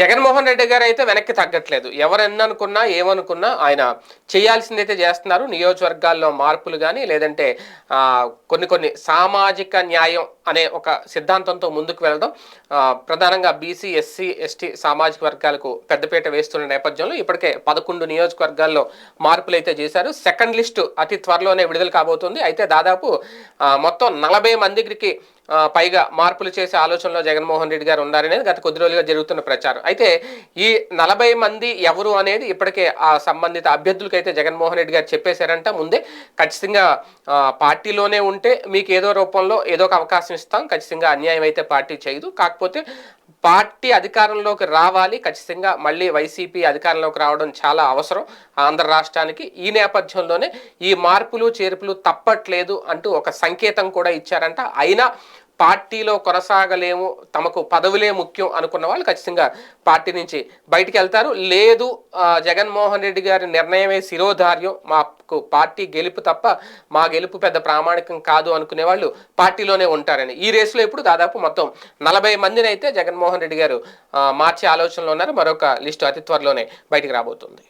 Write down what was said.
జగన్మోహన్ రెడ్డి గారు అయితే వెనక్కి తగ్గట్లేదు. ఎవరెన్ననుకున్నా ఏమనుకున్నా ఆయన చేయాల్సిందైతే చేస్తున్నారు. నియోజకవర్గాల్లో మార్పులు కానీ లేదంటే కొన్ని కొన్ని సామాజిక న్యాయం అనే ఒక సిద్ధాంతంతో ముందుకు వెళ్ళడం ప్రధానంగా బీసీ ఎస్సీ ఎస్టీ సామాజిక వర్గాలకు పెద్దపీట వేస్తున్న నేపథ్యంలో ఇప్పటికే పదకొండు నియోజకవర్గాల్లో మార్పులు అయితే చేశారు. సెకండ్ లిస్టు అతి త్వరలోనే విడుదల కాబోతుంది. అయితే దాదాపు మొత్తం నలభై మందికి పైగా మార్పులు చేసే ఆలోచనలో జగన్మోహన్ రెడ్డి గారు ఉన్నారనేది గత కొద్ది రోజులుగా జరుగుతున్న ప్రచారం. అయితే ఈ నలభై మంది ఎవరు అనేది ఇప్పటికే ఆ సంబంధిత అభ్యర్థులకైతే జగన్మోహన్ రెడ్డి గారు చెప్పేశారంట. ముందే ఖచ్చితంగా పార్టీలోనే ఉంటే మీకు ఏదో రూపంలో ఏదో ఒక అవకాశం ఇస్తాం. ఖచ్చితంగా అన్యాయం అయితే పార్టీ చేయదు. కాకపోతే పార్టీ అధికారంలోకి రావాలి. ఖచ్చితంగా మళ్ళీ వైసీపీ అధికారంలోకి రావడం చాలా అవసరం ఆంధ్ర రాష్ట్రానికి. ఈ నేపథ్యంలోనే ఈ మార్పులు చేర్పులు తప్పట్లేదు అంటూ ఒక సంకేతం కూడా ఇచ్చారంట. అయినా పార్టీలో కొనసాగలేము తమకు పదవులే ముఖ్యం అనుకున్న వాళ్ళు ఖచ్చితంగా పార్టీ నుంచి బయటికి వెళ్తారు. లేదు జగన్మోహన్ రెడ్డి గారి నిర్ణయమే శిరోధార్యం. మాకు పార్టీ గెలుపు తప్ప మా గెలుపు పెద్ద ప్రామాణికం కాదు అనుకునే వాళ్ళు పార్టీలోనే ఉంటారని. ఈ రేసులో ఇప్పుడు దాదాపు మొత్తం నలభై మందిని అయితే జగన్మోహన్ రెడ్డి గారు మార్చే ఆలోచనలో ఉన్నారు. మరొక లిస్టు అతి త్వరలోనే బయటికి రాబోతుంది.